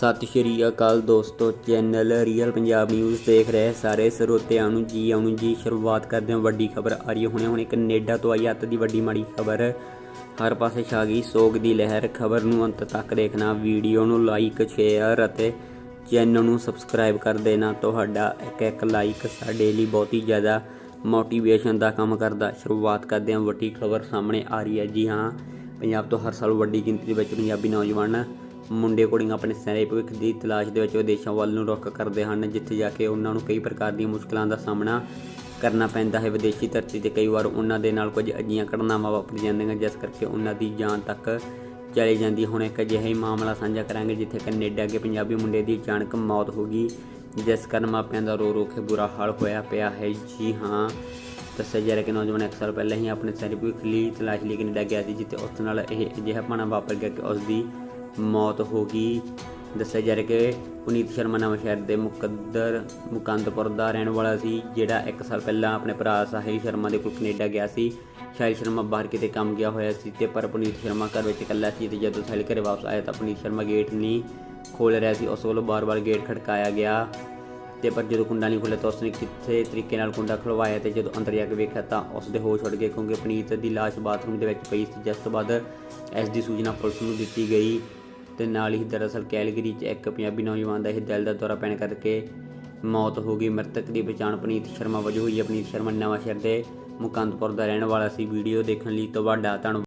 ਸਤਿ ਸ਼੍ਰੀ ਅਕਾਲ ਦੋਸਤੋ, channel real Punjab news ਦੇਖ ਰਹੇ ਸਾਰੇ ਸਰੋਤਿਆਂ ਨੂੰ ਜੀ ਆਉਣ ਜੀ ਸ਼ੁਰੂਆਤ ਕਰਦੇ ਹਾਂ। ਵੱਡੀ ਖਬਰ ਆ ਰਹੀ ਹੈ। ਹੁਣੇ ਹੁਣੇ ਕੈਨੇਡਾ ਤੋਂ ਆਈ ਅੱਤ ਦੀ ਵੱਡੀ ਮਾੜੀ ਖਬਰ। ਹਰ ਪਾਸੇ ਛਾ ਗਈ ਸੋਗ ਦੀ ਲਹਿਰ। ਖਬਰ ਨੂੰ ਅੰਤ ਤੱਕ ਦੇਖਣਾ, ਵੀਡੀਓ ਨੂੰ ਲਾਈਕ ਸ਼ੇਅਰ ਅਤੇ ਚੈਨਲ ਨੂੰ ਸਬਸਕ੍ਰਾਈਬ ਕਰ ਦੇਣਾ। ਤੁਹਾਡਾ ਇੱਕ ਇੱਕ ਲਾਈਕ ਸਾਡੇ ਲਈ ਬਹੁਤ ਹੀ ਜ਼ਿਆਦਾ ਮੋਟੀਵੇਸ਼ਨ ਦਾ ਕੰਮ ਕਰਦਾ। ਸ਼ੁਰੂਆਤ ਕਰਦੇ ਹਾਂ। ਵੱਡੀ ਖਬਰ ਸਾਹਮਣੇ ਆ ਰਹੀ ਹੈ। ਜੀ ਹਾਂ, ਪੰਜਾਬ ਤੋਂ ਹਰ ਸਾਲ ਵੱਡੀ ਗਿਣਤੀ ਦੇ ਵਿੱਚ ਪੰਜਾਬੀ ਨੌਜਵਾਨ ਮੁੰਡੇ ਕੁੜੀਆਂ ਆਪਣੇ ਸਾਰੇ ਭਵਿੱਖ ਦੀ ਤਲਾਸ਼ ਦੇ ਵਿੱਚ ਵਿਦੇਸ਼ਾਂ ਵੱਲ ਨੂੰ ਰੁੱਖ ਕਰਦੇ ਹਨ, ਜਿੱਥੇ ਜਾ ਕੇ ਉਹਨਾਂ ਨੂੰ ਕਈ ਪ੍ਰਕਾਰ ਦੀਆਂ ਮੁਸ਼ਕਲਾਂ ਦਾ ਸਾਹਮਣਾ ਕਰਨਾ ਪੈਂਦਾ ਹੈ। ਵਿਦੇਸ਼ੀ ਧਰਤੀ ਤੇ ਕਈ ਵਾਰ ਉਹਨਾਂ ਦੇ ਨਾਲ ਕੁਝ ਅਜੀਆਂ ਘਟਨਾਵਾਂ ਵਾਪਰ ਜਾਂਦੀਆਂ, ਜਿਸ ਕਰਕੇ ਉਹਨਾਂ ਦੀ ਜਾਨ ਤੱਕ ਚਲੀ ਜਾਂਦੀ। ਹੁਣ ਇੱਕ ਅਜਿਹਾ ਹੀ ਮਾਮਲਾ ਸਾਂਝਾ ਕਰਾਂਗੇ, ਜਿੱਥੇ ਕੈਨੇਡਾ ਕੇ ਪੰਜਾਬੀ ਮੁੰਡੇ ਦੀ ਅਚਾਨਕ ਮੌਤ ਹੋ ਗਈ, ਜਿਸ ਕਾਰਨ ਮਾਪਿਆਂ ਦਾ ਰੋ ਰੋ ਕੇ ਬੁਰਾ ਹਾਲ ਹੋਇਆ ਪਿਆ ਹੈ। ਜੀ ਹਾਂ, ਦੱਸਿਆ ਜਾ ਰਿਹਾ ਕਿ ਨੌਜਵਾਨ ਇੱਕ ਸਾਲ ਪਹਿਲਾਂ ਹੀ ਆਪਣੇ ਸਾਰੇ ਭਵਿੱਖ ਲਈ ਤਲਾਸ਼ ਲਈ ਕੈਨੇਡਾ ਗਿਆ ਸੀ, ਜਿੱਥੇ ਉਸ ਨਾਲ ਇਹ ਅਜਿਹਾ ਪਾਣਾ ਵਾਪਰ ਗਿਆ ਕਿ ਉਸ ਦੀ ਮੌਤ ਹੋ ਗਈ। ਦੱਸਿਆ ਜਾ ਰਿਹਾ ਕਿ ਪੁਨੀਤ ਸ਼ਰਮਾ ਨਵਾਂ ਸ਼ਹਿਰ ਦੇ ਮੁਕੱਦਰ ਮੁਕੰਦਪੁਰ ਦਾ ਰਹਿਣ ਵਾਲਾ ਸੀ, ਜਿਹੜਾ ਇੱਕ ਸਾਲ ਪਹਿਲਾਂ ਆਪਣੇ ਭਰਾ ਸਾਹਿਲ ਸ਼ਰਮਾ ਦੇ ਕੋਲ ਕੈਨੇਡਾ ਗਿਆ ਸੀ। ਸਾਹਿਲ ਸ਼ਰਮਾ ਬਾਹਰ ਕਿਤੇ ਕੰਮ ਗਿਆ ਹੋਇਆ ਸੀ ਤੇ ਪਰ ਪੁਨੀਤ ਸ਼ਰਮਾ ਘਰ ਵਿੱਚ ਇਕੱਲਾ ਸੀ ਤੇ ਜਦੋਂ ਸਾਹਿਲ ਘਰੇ ਵਾਪਸ ਆਇਆ ਤਾਂ ਪੁਨੀਤ ਸ਼ਰਮਾ ਗੇਟ ਨਹੀਂ ਖੋਲ੍ਹ ਰਿਹਾ ਸੀ, ਉਸ ਵੱਲੋਂ ਬਾਰ-ਬਾਰ ਗੇਟ ਖੜਕਾਇਆ ਗਿਆ। ਤੇ ਪਰ ਜਦੋਂ ਕੁੰਡਾ ਨਹੀਂ ਖੁੱਲ੍ਹਿਆ ਤਾਂ ਉਸਨੇ ਕਿਸੇ ਤਰੀਕੇ ਨਾਲ ਕੁੰਡਾ ਖਲਵਾਇਆ ਤੇ ਜਦੋਂ ਅੰਦਰ ਜਾ ਕੇ ਵੇਖਿਆ ਤਾਂ ਉਸ ਦੇ ਹੋਸ਼ ਉੱਡ ਗਏ ਕਿਉਂਕਿ ਪਨੀਤ ਦੀ ਲਾਸ਼ ਬਾਥਰੂਮ ਦੇ ਵਿੱਚ ਪਈ ਸੀ। ਜਿਸ ਤੋਂ ਬਾਅਦ ਇਸ ਦੀ ਸੂਚਨਾ ਪੁਲਿਸ ਨੂੰ ਦਿੱਤੀ ਗਈ। ਤੇ ਨਾਲ ਹੀ ਦਰਅਸਲ ਕੈਲਗਰੀ 'ਚ ਇੱਕ ਪੰਜਾਬੀ ਨੌਜਵਾਨ ਦਾ ਇਹ ਦਿਲ ਦਾ ਦੌਰਾ ਪੈਣ ਕਰਕੇ ਮੌਤ ਹੋ ਗਈ। ਮ੍ਰਿਤਕ ਦੀ ਪਛਾਣ ਪਨੀਤ ਸ਼ਰਮਾ ਵਜੋਂ ਹੋਈ ਹੈ। ਪਨੀਤ ਸ਼ਰਮਾ ਨਵਾਂ ਸ਼ਹਿਰ ਦੇ ਮੁਕੰਦਪੁਰ ਦਾ ਰਹਿਣ ਵਾਲਾ ਸੀ। ਵੀਡੀਓ ਦੇਖਣ ਲਈ ਤੁਹਾਡਾ ਧੰਨਵਾਦ।